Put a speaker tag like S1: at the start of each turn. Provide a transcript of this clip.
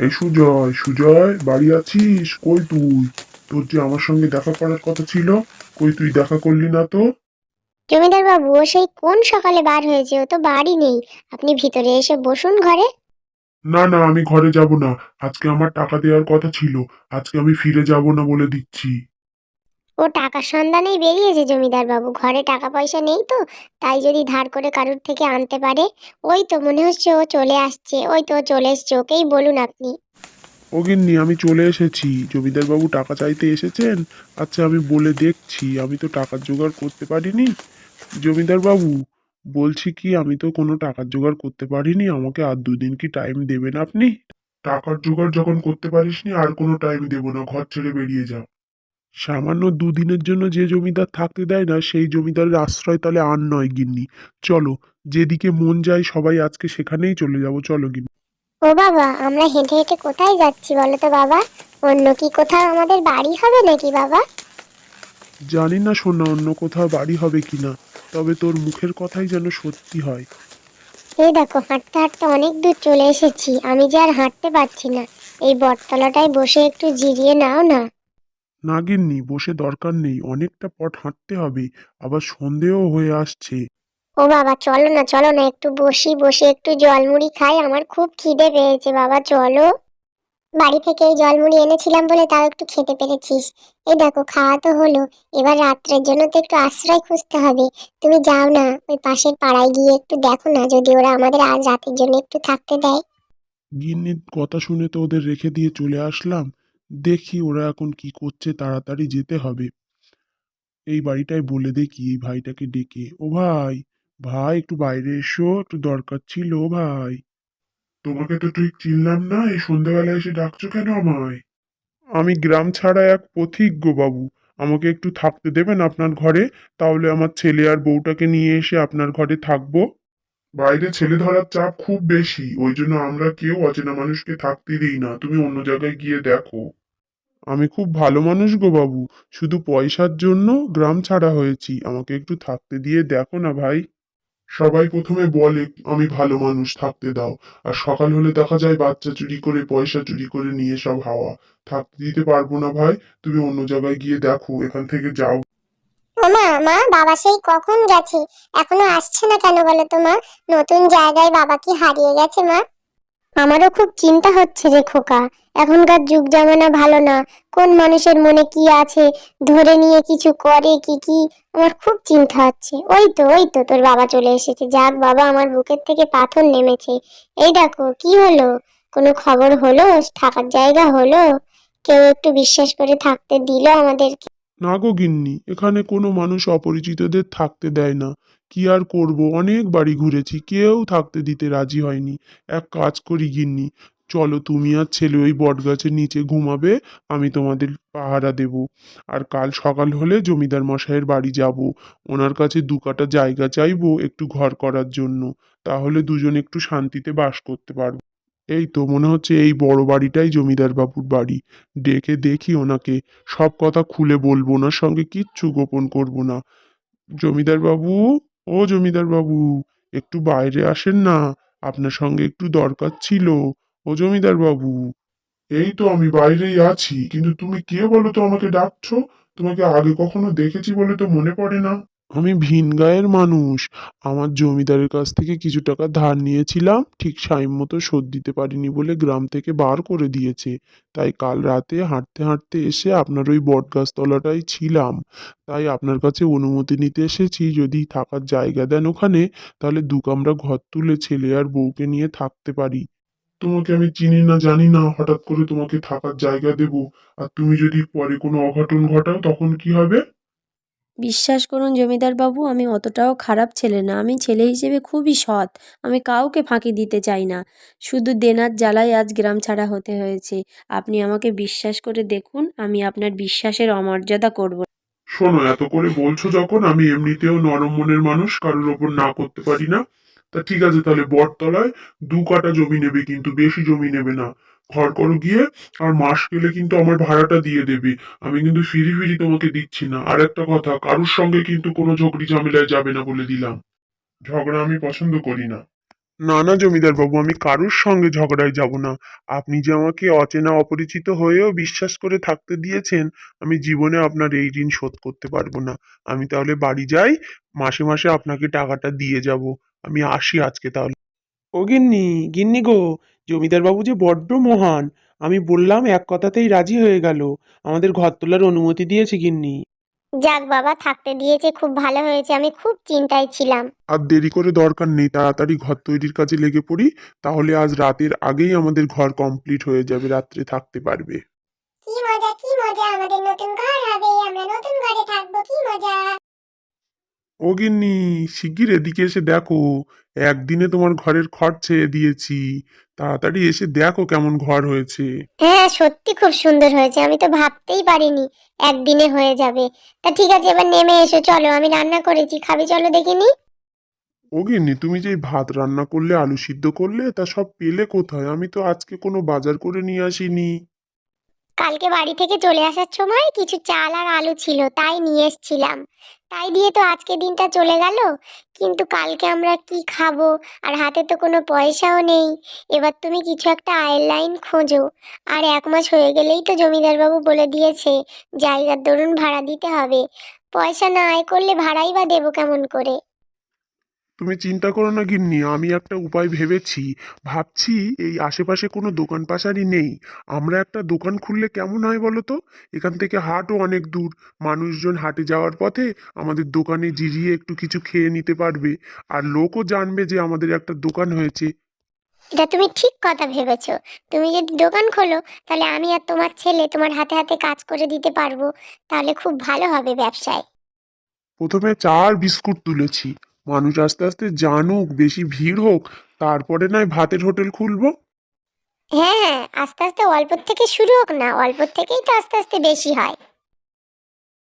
S1: এই সুজয় সুজয় বাড়ি আছিস? কই তুই? তোর যে আমার সঙ্গে দেখা করার কথা ছিল কই তুই দেখা করলি না তো?
S2: জমিদার বাবু ও সেই কোন সকালে বার হয়েছে? ও তো বাড়ি নেই। আপনি ভিতরে এসে বসুন ঘরে।
S1: না না আমি ঘরে যাব না। আজকে আমার টাকা দেওয়ার কথা ছিল। আজকে আমি ফিরে যাব না বলে দিচ্ছি।
S2: ও টাকার সন্ধানেই বেরিয়েছে জমিদার বাবু। ঘরে টাকা পয়সা নেই তো, তাই যদি ধার করে কারুর থেকে আনতে পারে, ওই তো মনে হচ্ছে ও চলে আসছে, ওই তো চলে এসছে, ওকেই বলুন আপনি।
S1: ও গিন্নি, আমি চলে এসেছি। জমিদার বাবু টাকা চাইতে এসেছেন? আচ্ছা আমি বলে দেখছি, আমি তো টাকার জোগাড় করতে পারিনি। জমিদার বাবু, বলছি কি, আমি তো কোনো টাকার জোগাড় করতে পারিনি, আমাকে আর দুদিন কি টাইম দেবেন আপনি? টাকার জোগাড় যখন করতে পারিসনি, আর কোনো টাইম দেবো না, ঘর ছেড়ে বেরিয়ে যাও। সামান্য দুদিনের জন্য যে জমিদার থাকতে দেয় না সেই জমিদারের আশ্রয় তাহলে আর নয় গিন্নি। চলো যেদিকে মন যায় সবাই আজকে সেখানেই চলে যাব। চলো গিন্নি।
S2: ও বাবা আমরা হেঁটে হেঁটে কোথায় যাচ্ছি বলো তো বাবা? অন্য কি কোথাও আমাদের বাড়ি হবে নাকি বাবা?
S1: জানি না শোনা অন্য কোথাও বাড়ি হবে কিনা তবে তোর মুখের কথাই যেন সত্যি হয়।
S2: এই দেখো হাঁটতে হাঁটতে অনেক দূর চলে এসেছি আমি যে আর হাঁটতে পারছি না। এই বটতলাটায় বসে একটু জিরিয়ে নাও না।
S1: না গিন্নি বসে দরকার নেই অনেকটা পথ হাঁটতে হবে আবার সন্ধেও হয়ে আসছে।
S2: ও বাবা চলো না চলো না একটু বসি বসে একটু জলমুড়ি খাই আমার খুব খিদে পেয়েছে বাবা চলো। বাড়ি থেকে এই জলমুড়ি এনেছিলাম বলে তাও একটু খেতে পেরেছিস। এই দেখো খাওয়া তো হলো এবার রাত্রের জন্য তো একটু আশ্রয় খুঁজতে হবে। তুমি যাও না ওই পাশের পাড়ায় গিয়ে একটু দেখো না যদি ওরা আমাদের আজ রাতের জন্য একটু থাকতে দেয়।
S1: গিন্নির কথা শুনে তো ওদের রেখে দিয়ে চলে আসলাম। দেখি ওরা এখন কি করছে তাড়াতাড়ি যেতে হবে। এই বাড়িটায় বলে দেখি এই ভাইটাকে ডেকে ও ভাই ভাই একটু বাইরে এসো একটু দরকার ছিল ভাই। তোমাকে তো ঠিক চিনলাম না এই সন্ধ্যাবেলা এসে ডাকছো কেন আমায়? আমি গ্রাম ছাড়া এক পথিক গো বাবু আমাকে একটু থাকতে দেবেন আপনার ঘরে তাহলে আমার ছেলে আর বউটাকে নিয়ে এসে আপনার ঘরে থাকব। বাইরে ছেলে ধরার চাপ খুব বেশি ওই জন্য আমরা কেউ অচেনা মানুষকে থাকতে দিই না তুমি অন্য জায়গায় গিয়ে দেখো। আমি খুব ভালো মানুষ গো বাবু। শুধু পয়সার জন্য গ্রাম ছাড়া হয়েছি। আমাকে একটু থাকতে দিয়ে দেখো না ভাই। সবাই প্রথমে বলে আমি ভালো মানুষ থাকতে দাও। আর সকাল হলে দেখা যায় বাচ্চা চুরি করে পয়সা চুরি করে নিয়ে সব হাওয়া। থাকতে দিতে পারব না ভাই। তুমি অন্য জায়গায় গিয়ে দেখো এখান থেকে যাও।
S2: ও মা মা বাবা সেই কখন গেছে? এখনও আসছে না কেন বলো তো মা? নতুন জায়গায় বাবা কি হারিয়ে গেছে মা? আমারও খুব চিন্তা হচ্ছে রে খোকা। এখনকার যুগ জামানা ভালো না। কোন মানুষের মনে কি আছে? ধরে নিয়ে কিছু করে কি কি? আমার খুব চিন্তা হচ্ছে। ওই তো ওই তো তোর বাবা চলে এসেছে। যাক বাবা, আমার বুকের থেকে পাথর নেমেছে। এই দেখো, কি হলো? কোনো খবর হলো? থাকার জায়গা হলো? কেউ একটু বিশ্বাস করে থাকতে দিল আমাদেরকে?
S1: না গো গিন্নি, এখানে কোনো মানুষ অপরিচিতদের থাকতে দেয় না। কি আর করব? অনেক বাড়ি ঘুরেছি, কেউ থাকতে দিতে রাজি হয়নি। এক কাজ করি গিন্নি চলো তুমি আর ছেলে ওই বটগাছের নিচে ঘুমাবে, আমি তোমাদের পাহারা দেব। আর কাল সকাল হলে জমিদার মশাইয়ের বাড়ি যাব। ওনার কাছে দু কাটা জায়গা চাইব একটু ঘর করার জন্য। তাহলে দুজন একটু শান্তিতে বাস করতে পারব। এই তো মনে হচ্ছে এই বড় বাড়িটাই জমিদার বাবুর বাড়ি। ডেকে দেখি ওনাকে। সব কথা খুলে বলব ওনার সঙ্গে কিচ্ছু গোপন করব না। জমিদার বাবু, ও জমিদার বাবু, একটু বাইরে আসেন না। আপনার সঙ্গে একটু দরকার ছিল। ও জমিদার বাবু, এই তো আমি বাইরেই আছি, কিন্তু তুমি কে বলো তো আমাকে ডাকছো? তোমাকে আগে কখনো দেখেছি বলে তো মনে পড়ে না। আমি ভিন গায়ের মানুষ, আমার জমিদারের কাছ থেকে কিছু টাকা ধার নিয়েছিলাম, ঠিক টাইম মতো শোধ দিতে পারিনি বলে গ্রাম থেকে বার করে দিয়েছে। তাই কাল রাতে হাঁটতে হাঁটতে এসে আপনার ওই বটগাছতলাটায় ছিলাম। তাই আপনার কাছে অনুমতি নিতে এসেছি, যদি থাকার জায়গা দেন ওখানে, তাহলে দু কামরা ঘর তুলে ছেলে আর বউকে নিয়ে থাকতে পারি। তোমাকে আমি চিনি না জানি না হঠাৎ করে তোমাকে থাকার জায়গা দেব। আর তুমি যদি পরে কোনো অঘটন ঘটাও তখন কি হবে?
S3: বিশ্বাস করুন জমিদার বাবু আমি অতটাও খারাপ ছেলে না। আমি ছেলে হিসেবে খুবই সৎ। আমি কাউকে ফাঁকি দিতে চাই না। শুধু দেনার জ্বালায় আজ গ্রাম ছাড়া হতে হয়েছে। আপনি আমাকে বিশ্বাস করে দেখুন আমি আপনার বিশ্বাসের অমর্যাদা করব
S1: শোনো এত করে বলছো যখন আমি এমনিতেও নরম মনের মানুষ কারোর ওপর না করতে পারি না। তা ঠিক আছে তাহলে বটতলায় দু কাটা জমি নেবে কিন্তু, বেশি জমি নেবে না। ঘর করো গিয়ে আর মাস গেলে কিন্তু আমার ভাড়াটা দিয়ে দেবে। আমি কিন্তু ফিরি ফিরি তোমাকে দিচ্ছি না। আর একটা কথা, কারুর সঙ্গে কিন্তু কোনো ঝগড়ি ঝামেলায় যাবে না বলে দিলাম। ঝগড়া আমি পছন্দ করি না। না না জমিদার বাবু, আমি কারোর সঙ্গে ঝগড়ায় যাব না। আপনি যে আমাকে অচেনা অপরিচিত হয়েও বিশ্বাস করে থাকতে দিয়েছেন, আমি জীবনে আপনার এই ঋণ শোধ করতে পারব না। আমি তাহলে বাড়ি যাই, মাসে মাসে আপনাকে টাকাটা দিয়ে যাব। আমি আসি আজকে তাহলে।
S4: ও গিন্নি গিন্নি গো জমিদার বাবু যে বড্ড মহান। আমি বললাম এক কথাতেই রাজি হয়ে গেল। আমাদের ঘর তোলার অনুমতি দিয়েছে গিন্নি।
S2: যাক বাবা থাকতে দিয়েছে খুব ভালো হয়েছে আমি খুব চিন্তায় ছিলাম।
S1: আর দেরি করে দরকার নেই তাড়াতাড়ি ঘর তৈরির কাজে লেগে পড়ি তাহলে আজ রাতের আগেই আমাদের ঘর কমপ্লিট হয়ে যাবে রাত্রে থাকতে পারবে।
S2: কি মজা কি মজা আমাদের নতুন ঘর হবে আমরা নতুন ঘরে থাকব কি মজা।
S1: ও গিন্নি শিগগির এদিকে এসে দেখো। একদিনে তোমার ঘরের খড় ছেড়ে দিয়েছি। তাড়াতাড়ি এসে দেখো কেমন ঘর হয়েছে।
S2: হ্যাঁ সত্যি খুব সুন্দর হয়েছে। আমি তো ভাবতেই পারিনি একদিনে হয়ে যাবে। তা ঠিক আছে এবার নেমে এসো। চলো আমি রান্না করেছি। খাবি চলো দেখিনি
S1: ও গিন্নি তুমি যে ভাত রান্না করলে আলু সিদ্ধ করলে তা সব পেলে কোথায়? আমি তো আজকে কোনো বাজার করে নিয়ে আসিনি।
S2: কালকে বাড়ি থেকে চলে আসার সময় কিছু চাল আর আলু ছিল, তাই নিয়ে এসছিলাম। তাই দিয়ে তো আজকে দিনটা চলে গেল। কিন্তু কালকে আমরা কি খাব? আর হাতে তো কোনো পয়সাও নেই। এবার তুমি কিছু একটা আয়ের লাইন খোঁজো। আর এক মাস হয়ে গেলেই তো জমিদারবাবু বলে দিয়েছে, জায়গার দরুন ভাড়া দিতে হবে। পয়সা না আয় করলে ভাড়াই বা দেবো কেমন করে?
S1: তুমি চিন্তা করো না গিন্নি আমি একটা উপায় ভেবেছি। ভাবছি এই আশেপাশে কোনো দোকান পাশারি নেই। আমরা একটা দোকান খুললে কেমন হয় বলো তো? এখান থেকে হাটও অনেক দূর। মানুষজন হাটে যাওয়ার পথে আমাদের দোকানে জিরিয়ে একটু কিছু খেয়ে নিতে পারবে। আর লোকও জানবে যে আমাদের একটা দোকান হয়েছে।
S2: এটা তুমি ঠিক কথা ভেবেছো। তুমি যদি দোকান খোলো তাহলে আমি আর তোমার ছেলে তোমার হাতে হাতে কাজ করে দিতে পারব। তাহলে খুব ভালো হবে ব্যবসায়।
S1: প্রথমে চা আর বিস্কুট তুলেছি। মানুষ আস্তে আস্তে জানুক, বেশি ভিড় হোক, তারপরে নয় ভাতের হোটেল খুলবো?
S2: হ্যাঁ হ্যাঁ আস্তে আস্তে অল্প থেকে শুরু হোক না অল্প থেকেই তো আস্তে আস্তে বেশি হয়।